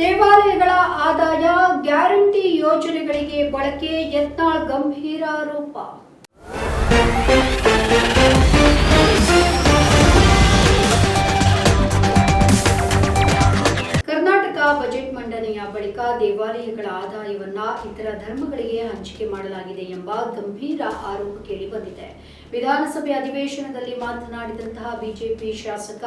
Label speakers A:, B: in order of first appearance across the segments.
A: ದೇವಾಲಯಗಳ ಆದಾಯ ಗ್ಯಾರಂಟಿ ಯೋಜನೆಗಳಿಗೆ ಬಳಕೆ ಯತ್ನಾಳ್ ಗಂಭೀರ ಆರೋಪ ಬಜೆಟ್ ಬಳಿಕ ದೇವಾಲಯಗಳ ಆದಾಯವನ್ನ ಇತರ ಧರ್ಮಗಳಿಗೆ ಹಂಚಿಕೆ ಮಾಡಲಾಗಿದೆ ಎಂಬ ಗಂಭೀರ ಆರೋಪ ಕೇಳಿ ಬಂದಿದೆ. ವಿಧಾನಸಭೆ ಅಧಿವೇಶನದಲ್ಲಿ ಮಾತನಾಡಿದಂತಹ ಬಿಜೆಪಿ ಶಾಸಕ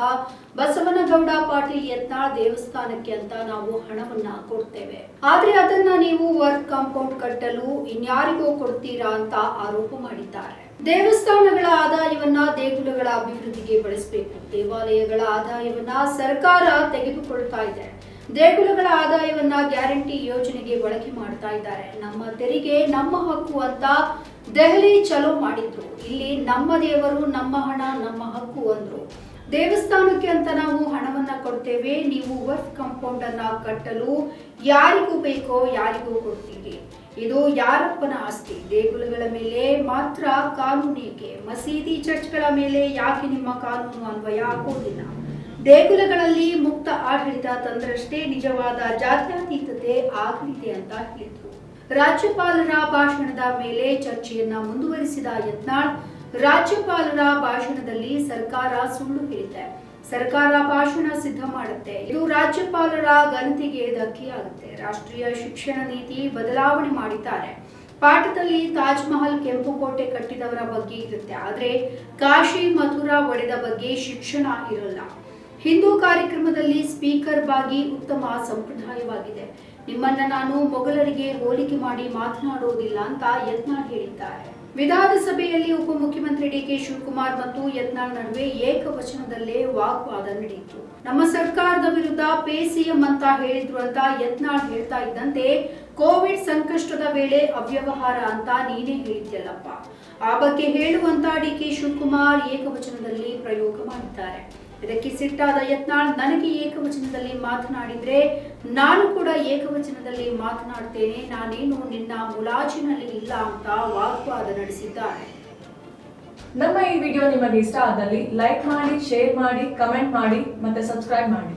A: ಬಸವನಗೌಡ ಪಾಟೀಲ್ ಯತ್ನಾಳ್ ದೇವಸ್ಥಾನಕ್ಕೆ ಅಂತ ನಾವು ಹಣವನ್ನ ಕೊಡ್ತೇವೆ. ಆದ್ರೆ ಅದನ್ನ ನೀವು ವರ್ಕ್ ಕಾಂಪೌಂಡ್ ಕಟ್ಟಲು ಇನ್ಯಾರಿಗೂ ಕೊಡ್ತೀರಾ ಅಂತ ಆರೋಪ ಮಾಡಿದ್ದಾರೆ. ದೇವಸ್ಥಾನಗಳ ಆದಾಯವನ್ನ ದೇಗುಲಗಳ ಅಭಿವೃದ್ಧಿಗೆ ಬಳಸಬೇಕು. ದೇವಾಲಯಗಳ ಆದಾಯವನ್ನ ಸರ್ಕಾರ ತೆಗೆದುಕೊಳ್ತಾ ಇದೆ. ದೇಗುಲಗಳ ಆದಾಯವನ್ನ ಗ್ಯಾರಂಟಿ ಯೋಜನೆಗೆ ಬಳಕೆ ಮಾಡ್ತಾ ಇದ್ದಾರೆ. ನಮ್ಮ ತೆರಿಗೆ, ನಮ್ಮ ಹಕ್ಕು ಅಂತ ದೆಹಲಿ ಚಲೋ ಮಾಡಿದ್ರು. ಇಲ್ಲಿ ನಮ್ಮ ದೇವರು, ನಮ್ಮ ಹಣ, ನಮ್ಮ ಹಕ್ಕು ಅಂದ್ರು. ದೇವಸ್ಥಾನಕ್ಕೆ ಅಂತ ನಾವು ಹಣವನ್ನ ಕೊಡ್ತೇವೆ. ನೀವು ವರ್ಕ್ ಕಾಂಪೌಂಡ್ ಅನ್ನ ಕಟ್ಟಲು ಯಾರಿಗೂ ಬೇಕೋ ಯಾರಿಗೂ ಕೊಡ್ತೀವಿ ಇದು ಯಾರಪ್ಪನ ಆಸ್ತಿ? ದೇಗುಲಗಳ ಮೇಲೆ ಮಾತ್ರ ಕಾನೂನು ಏಕೆ ಮಸೀದಿ ಚರ್ಚ್ಗಳ ಮೇಲೆ ಯಾಕೆ ನಿಮ್ಮ ಕಾನೂನು ಅನ್ವಯ ಆಗೋದಿಲ್ಲ? ದೇಗುಲಗಳಲ್ಲಿ ಮುಕ್ತ ಆಡಳಿತ ತಂದ್ರಷ್ಟೇ ನಿಜವಾದ ಜಾತ್ಯತೀತತೆ ಆಗಲಿದೆ ಅಂತ ಹೇಳಿದ್ರು. ರಾಜ್ಯಪಾಲರ ಭಾಷಣದ ಮೇಲೆ ಚರ್ಚೆಯನ್ನ ಮುಂದುವರಿಸಿದ ಯತ್ನಾಳ್, ರಾಜ್ಯಪಾಲರ ಭಾಷಣದಲ್ಲಿ ಸರ್ಕಾರ ಸುಳ್ಳು ಹೇಳಿದೆ. ಸರ್ಕಾರ ಭಾಷಣ ಸಿದ್ಧ ಮಾಡುತ್ತೆ. ಇದು ರಾಜ್ಯಪಾಲರ ಘನತೆಗೆ ಧಕ್ಕೆಯಾಗುತ್ತೆ. ರಾಷ್ಟ್ರೀಯ ಶಿಕ್ಷಣ ನೀತಿ ಬದಲಾವಣೆ ಮಾಡಿದ್ದಾರೆ. ಪಾಠದಲ್ಲಿ ತಾಜ್ ಮಹಲ್ ಕೆಂಪು ಕೋಟೆ ಕಟ್ಟಿದವರ ಬಗ್ಗೆ ಇರುತ್ತೆ. ಆದ್ರೆ ಕಾಶಿ ಮಥುರಾ ಒಡೆದ ಬಗ್ಗೆ ಶಿಕ್ಷಣ ಇರಲ್ಲ. ಹಿಂದೂ ಕಾರ್ಯಕ್ರಮದಲ್ಲಿ ಸ್ಪೀಕರ್ ಬಾಗಿ ಉತ್ತಮ ಸಂಪ್ರದಾಯವಾಗಿದೆ. ನಿಮ್ಮನ್ನ ನಾನು ಮೊಘಲರಿಗೆ ಹೋಲಿಕೆ ಮಾಡಿ ಮಾತನಾಡುವುದಿಲ್ಲ ಅಂತ ಯತ್ನಾಳ್ ಹೇಳಿದ್ದಾರೆ. ವಿಧಾನಸಭೆಯಲ್ಲಿ ಉಪಮುಖ್ಯಮಂತ್ರಿ ಡಿಕೆ ಶಿವಕುಮಾರ್ ಮತ್ತು ಯತ್ನಾಳ್ ನಡುವೆ ಏಕವಚನದಲ್ಲೇ ವಾಗ್ವಾದ ನಡೆಯಿತು. ನಮ್ಮ ಸರ್ಕಾರದ ವಿರುದ್ಧ ಪೇ ಸಿಎಂ ಅಂತ ಹೇಳಿದ್ರು ಅಂತ ಯತ್ನಾಳ್ ಹೇಳ್ತಾ ಇದ್ದಂತೆ, ಕೋವಿಡ್ ಸಂಕಷ್ಟದ ವೇಳೆ ಅವ್ಯವಹಾರ ಅಂತ ನೀನೇ ಹೇಳಿದ್ಯಲ್ಲಪ್ಪ. ಆ ಬಗ್ಗೆ ಹೇಳುವಂತ ಡಿಕೆ ಶಿವಕುಮಾರ್ ಏಕವಚನದಲ್ಲಿ ಪ್ರಯೋಗ ಮಾಡಿದ್ದಾರೆ. ಇದಕ್ಕೆ ಸಿಟ್ಟಾದ ಯತ್ನಾಳ್ ನನಗೆ ಏಕವಚನದಲ್ಲಿ ಮಾತನಾಡಿದ್ರೆ ನಾನು ಕೂಡ ಏಕವಚನದಲ್ಲಿ ಮಾತನಾಡ್ತೇನೆ. ನಾನೇನು ನಿನ್ನ ಮುಲಾಜಿನಲ್ಲಿ ಇಲ್ಲ ಅಂತ ವಾಗ್ವಾದ ನಡೆಸಿದ್ದಾರೆ.
B: ನಮ್ಮ ಈ ವಿಡಿಯೋ ನಿಮಗೆ ಇಷ್ಟ ಆದಲ್ಲಿ ಲೈಕ್ ಮಾಡಿ, ಶೇರ್ ಮಾಡಿ, ಕಮೆಂಟ್ ಮಾಡಿ ಮತ್ತೆ ಸಬ್ಸ್ಕ್ರೈಬ್ ಮಾಡಿ.